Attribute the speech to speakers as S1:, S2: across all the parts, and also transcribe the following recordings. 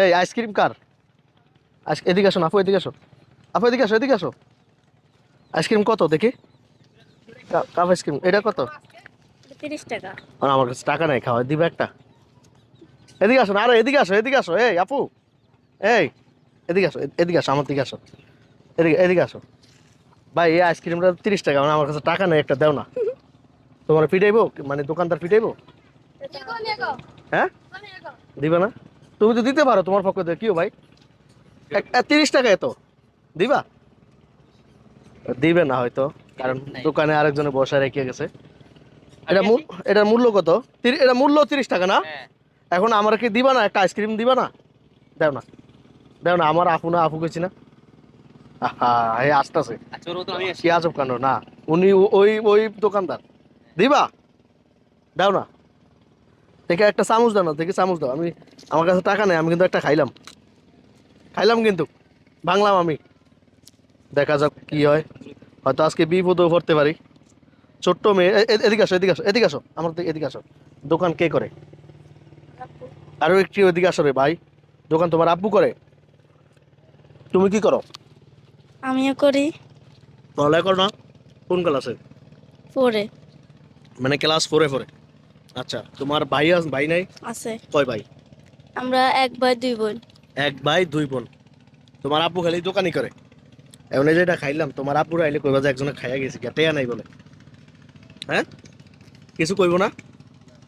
S1: এই আইসক্রিম কার? এদিকে আসো না আপু এদিকে আসো। আপু এদিকে আসো এদিকে আসো। আইসক্রিম কত দেখি? কাপ আইসক্রিম এটা কত?
S2: তিরিশ টাকা।
S1: আমার কাছে টাকা নেই খাওয়া দিবে একটা। এদিকে আসো না আরে এদিকে আসো এদিকে আসো। এই আপু এই এদিকে আসো এদিকে আসো আমার দিকে আসো। এদিকে এদিকে আসো। ভাই এই আইসক্রিমটা তিরিশ টাকা মানে আমার কাছে টাকা নেই একটা দেও না। তোমার পিটাইবো? মানে দোকানদার পিটাইবো? হ্যাঁ? দিবে না? তুমি তো দিতে পারো তোমার পক্ষ থেকে কিও ভাই? তিরিশ টাকা এত? দিবা? দিবে না হয়তো কারণ দোকানে আরেকজনে বসে রেখে গেছে। এটা এটার মূল্য কত? এটা মূল্য তিরিশ টাকা না? এখন আমার কি দিবা না? একটা আইসক্রিম দিবা না? দেও না। দেও না আমার আপু না আপু গেছি না। এই আসতেছে। কি আজব কাণ্ড না। উনি ওই ওই দোকানদার। দিবা? দাও না। দেখে একটা চামচ দাও না দেখে চামচ দাও। আমি আমার কাছে টাকা নেই আমি কিন্তু একটা খাইলাম। খাইলাম কিন্তু। ভাঙলাম আমি। দেখা যাক কি হয়। হয়তো আজকে বিপদেও পড়তে পারি। ছোট্ট মেয়ে এদিকে আসো এদিকে আসো এদিকে আসো। আমার দিকে- এদিকে আসো। দোকান কে করে? আরও একটি ওইদিকে আসো রে ভাই। দোকান তোমার আব্বু করে? তুমি কি করো?
S2: আমিও করি।
S1: পড়ালেখা করো না? কোন ক্লাসে?
S2: পরে
S1: মানে ক্লাস ফোরে ফোরে। আচ্ছা তোমার ভাই আস ভাই নাই?
S2: আছে।
S1: কয় ভাই?
S2: আমরা এক ভাই দুই বোন।
S1: এক ভাই দুই বোন। তোমার আব্বু খালি দোকানই করে। এই যেটা খাইলাম তোমার আব্বুর আইলে কইবা যে একজনে খাইয়া গেছে কে টেয়া নাই বলে। হ্যাঁ? কিছু কইব না?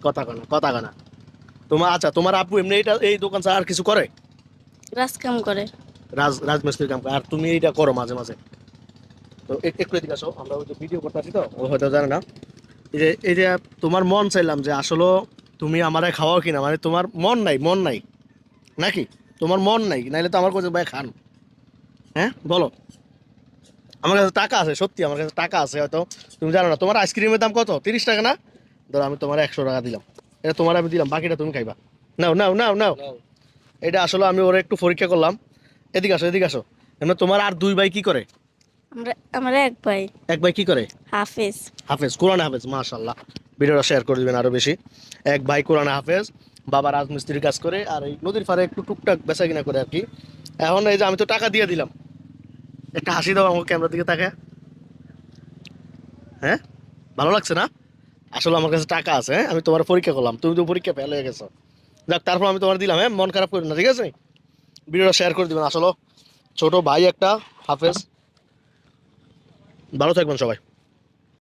S1: কথা কানা কথা কানা তোমার আচ্ছা তোমার আব্বু এমনি এটা এই দোকান ছাড়া আর কিছু করে?
S2: রাজ কাম করে।
S1: রাজ রাজমিস্ত্রির কাম করে। আর তুমি এইটা করো মাঝে মাঝে। তো এক- একটু এদিকে আসো আমরা ওই যে ভিডিও করতে আছি তো ও হয়তো জানে না। এই যে এই যে তোমার মন চাইলাম যে আসলে তুমি আমারে খাওয়াও কিনা মানে তোমার মন নাই মন নাই। নাকি? তোমার মন নাই, নাইলে তো আমার কাছে ভাই, খান। হ্যাঁ? বলো। আমার কাছে টাকা আছে, সত্যি, আমার কাছে টাকা আছে, হয়তো। তুমি জানো না, তোমার আইসক্রিমের দাম কত? তিরিশ টাকা না? ধরো, আমি তোমার একশো টাকা দিলাম। এটা তোমার আমি দিলাম, বাকিটা তুমি খাইবা। নাও নাও নাও নাও। এটা আসলে আমি ওরা একটু পরীক্ষা করলাম। এদিকে আসো এদিকে আসো। এমনি তোমার আর দুই ভাই কি করে?
S2: আমরা আমরা এক ভাই।
S1: এক ভাই কি করে?
S2: হাফেজ।
S1: হাফেজ কোরআন হাফেজ মাশাল্লাহ ভিডিওটা শেয়ার করে দিবেন আরও বেশি। এক ভাই কোরআন হাফেজ বাবা রাজমিস্ত্রির কাজ করে আর এই নদীর পাড়ে একটু টুকটাক বেচা কিনা করে আর কি। এখন এই যে আমি তো টাকা দিয়ে দিলাম। একটা হাসি দাও আমাকে ক্যামেরার দিকে তাকে হ্যাঁ? ভালো লাগছে না? আসলে আমার কাছে টাকা আছে হ্যাঁ? আমি তোমার পরীক্ষা করলাম তুমি তো পরীক্ষা ফেল হয়ে গেছো। যাক তারপর আমি তোমার দিলাম হ্যাঁ? মন খারাপ করি না ঠিক আছে? ভিডিওটা শেয়ার করে দিবেন আসলে। ছোট ভাই একটা হাফেজ। ভালো থাকবেন সবাই।